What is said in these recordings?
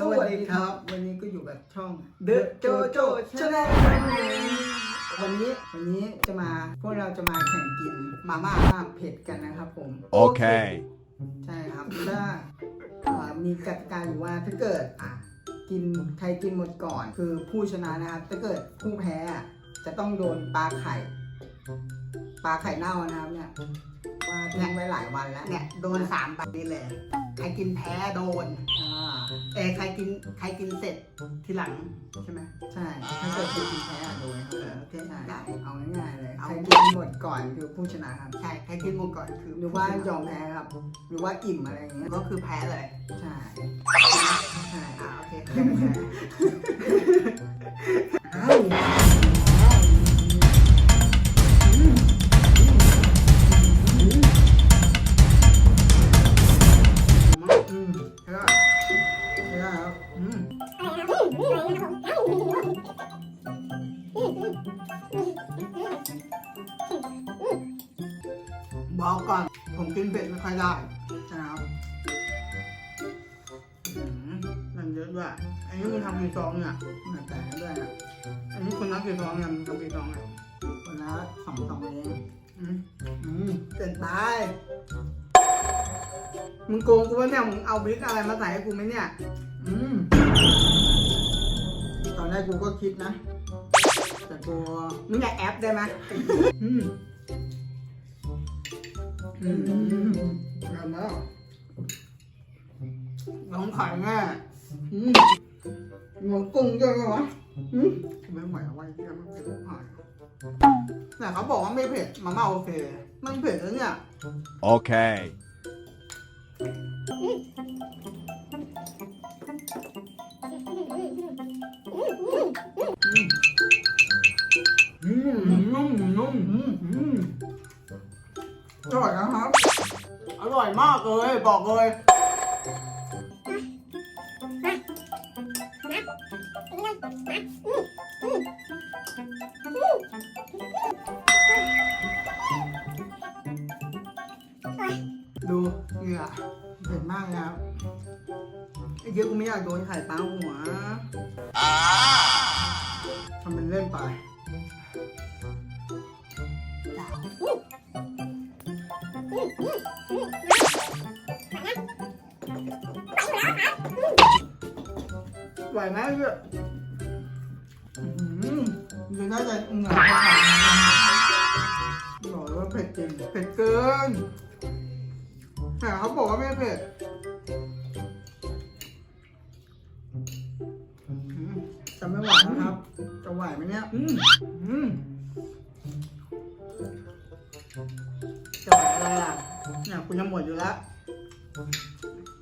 สวัสดีครับ วันนี้ก็อยู่กับช่อง The JoJo Channel วันนี้วันนี้จะมาพวกเราจะมาแข่งกินมาม่าเผ็ดกันนะครับผม Okay. ใช่ครับถ้าเอ่อมีกติกาอยู่ว่าถ้าเกิดอะกินใครกินหมดก่อน คือผู้ชนะนะครับ ถ้าเกิดผู้แพ้อะจะต้องโดนปลาไข่ปลาไข่เน่านะครับเนี่ยว่าทิ้งไว้หลายวันแล้วเนี่ยโดนสามแบบนี้เลย ใครกินแพ้โดน อ่า เอยใครกินใครกินเสร็จทีหลังใช่ไหมใช่ถ้าเกิดคุณกินแพ้อะโดนครับเออโอเคใช่ได้ เอาง่ายๆเลยเอา ใครกินหมดก่อนคือผู้ชนะครับใช่ใครกินหมดก่อนคือหรือว่ายอมแพ้ครับ หรือว่าอิ่มอะไรอย่างเงี้ยก็คือแพ้เลยใช่ใช่อ่าโอเคยอมแพ้อ้าว บอกก่อนผมกินเผ็ดไม่ค่อยได้ใช่ครับอืมมันเยอะด้วย อันนี้คุณทำกี่ซองเนี่ยเหมือนแต่ด้วยอะอันนี้คุณนับกี่ซองเนี่ยมึงทำกี่ซองเนี่ยคนละสองสองเองอืมอืมเกินไปมึงโกงกูวะเนี่ยมึงเอาพริกอะไรมาใส่ให้กูไหมเนี่ย อืม ตอนแรกกูก็คิดนะ แต่กูมึงอย่าแอปได้ไหมอืม อือืมมกันแล้วน้องไข่แม่อืมงงกุ้งเยอะเลยวะอืมไม่ไหวแล้ววะไอ้เหี้ยมันเผ็ดหายแต่เขาบอกว่าไม่เผ็ดมาม่าโอเค มันเผ็ดแล้วเนี่ย Okay. อยมากเลย บอกเลยดูเหงื่อเผ็ดมากเลยครับไอ้เหี้ยกูไม่อยากโดนไข่ปลาหัวทำเป็นเล่นไป ไหวไหมเพื่อนอืมดูน่าจะเหงื่อบอกเลยว่าเผ็ดจริงเผ็ดเกิน แต่เขาบอกว่าไม่เผ็ดอืมจะไม่ไหวนะครับ จะไหวไหมเนี่ยอืมอืมจะไหวอะไรล่ะเนี่ยคุณจะหมดอยู่แล้ว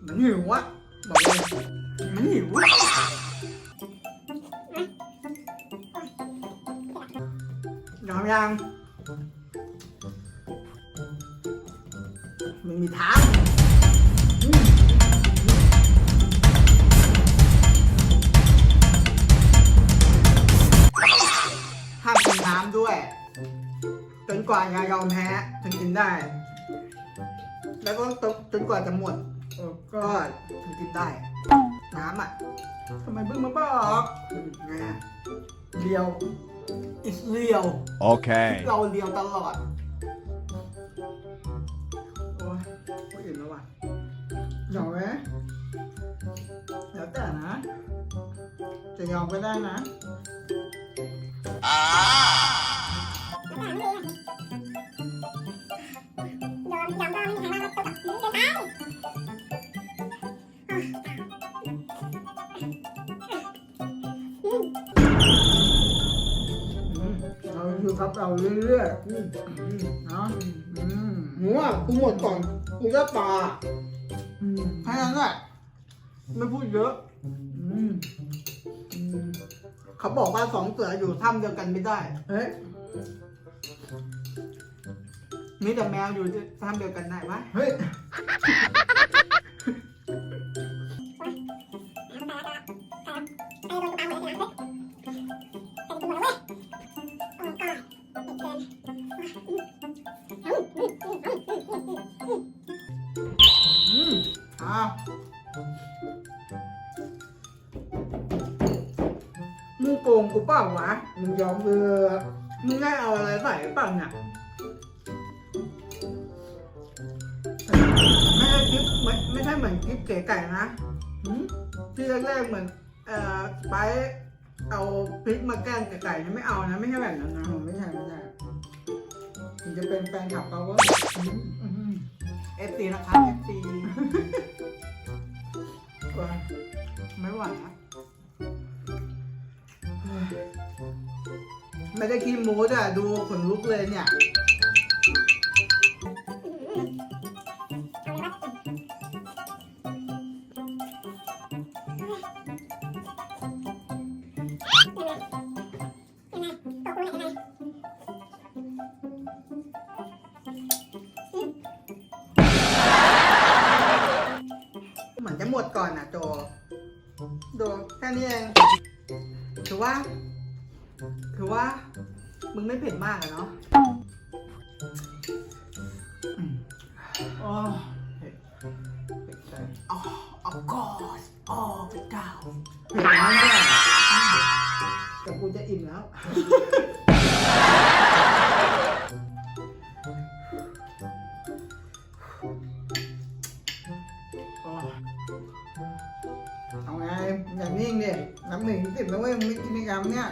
มันหิวอะบอกเลยมันหิวอะ ยอมยังไม่มีทางอืมห้ามกินน้ำด้วย จนกว่าจะยอมแพ้ถึงกินได้ แล้วก็จนกว่าจะหมดเออก็ถึงกินได้ น้ำอะทำไมเพิ่งมาบอกไง อะเรียว is real Okay. เราเรียวตลอด โอ้ยไม่อิ่มแล้วว่ะยอมไหมแล้วแต่นะ จะยอมก็ได้นะอื กับเราเรื่อยๆเนาะหมูอะกูหมดก่อนกูจะปลาแค่นั้นแหละไม่พูดเยอะเขาบอกว่าสองเสืออยู่ถ้ำเดียวกันไม่ได้เฮ้ยมีแต่แมวอยู่ถ้ำเดียวกันได้ไหมเฮ้ย มึงโกงกูเปล่าวะ มึงยอมเออมึงได้เอาอะไรใส่เปล่าเนี่ยไม่ใช่คลิปไม่ไม่ใช่เหมือนคลิปเก๋ไก่นะหืมที่แรกๆเหมือนเอ่อไปเอาพริกมาแกล้งไก่ๆนะไม่เอานะ ไม่ใช่แบบนั้นนะผมไม่ใช่ไม่ใช่ถึงจะเป็นแฟนคลับเขาก็เอฟซีนะครับเอฟซี ไม่ไหวนะไม่ได้กินหมูด้วยดูขนลุกเลยเนี่ย มึงไม่เผ็ดมากอะเนาะอืมอ๋อเผ็ดเผ็ดใจอ๋ออ๋อกอสอ๋อพระเจ้าเผ็ดมากแต่กูจะอิ่มแล้วอ๋อเอาไงอย่างนิ่งดินับหนึ่งถึงสิบนะเว้ยมึงไม่กินในกรรมเนี่ย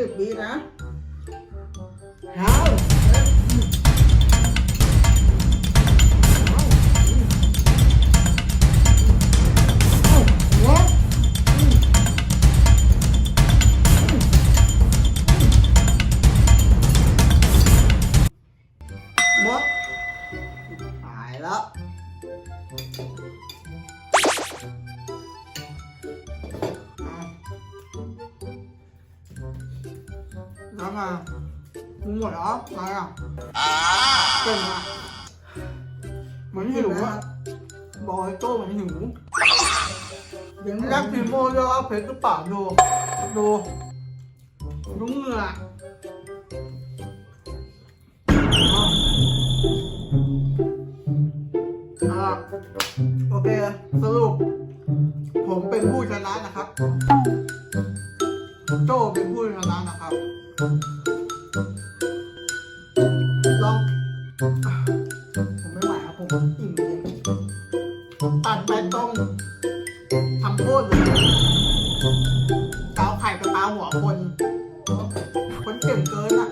ถึงสิบวิ แล้วแล้วไงมึงหมดเหรออะไรอะเป็นอะเหมือนหิวอะบอกไอ้โต้เหมือนหิวเดี๋ยวแรกพิมโมเยอะเพชรหรือเปล่าดูดูดูเหงื่ออะโอเค สรุป ผมเป็นผู้ชนะนะครับ โจเป็นผู้ชนะนะครับ ลองผมไม่ไหวครับผมอิ่มเลยตัดไปตรงทำโทษเลยเกาไข่กับตาหัวคน คนเก่งเกินอะ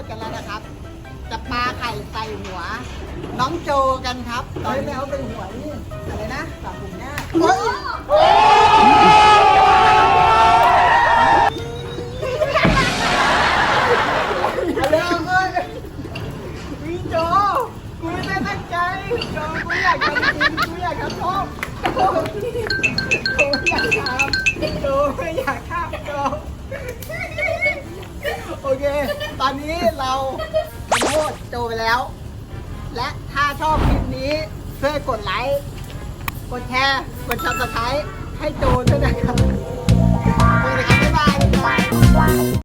ษกันแล้วนะครับ จะปาไข่ใส่หัว น้องโจกันครับ ตอนนี้เอาเป็นหัวนี่อะไรนะสามปุ่มหน้า อนนี้เราทำโทษโจไปแล้ว และถ้าชอบคลิปนี้ช่วยกดไลค์กดแชร์กดซับสไครต์ให้โจด้วยนะครับสวัสดีครับบ๊ายบาย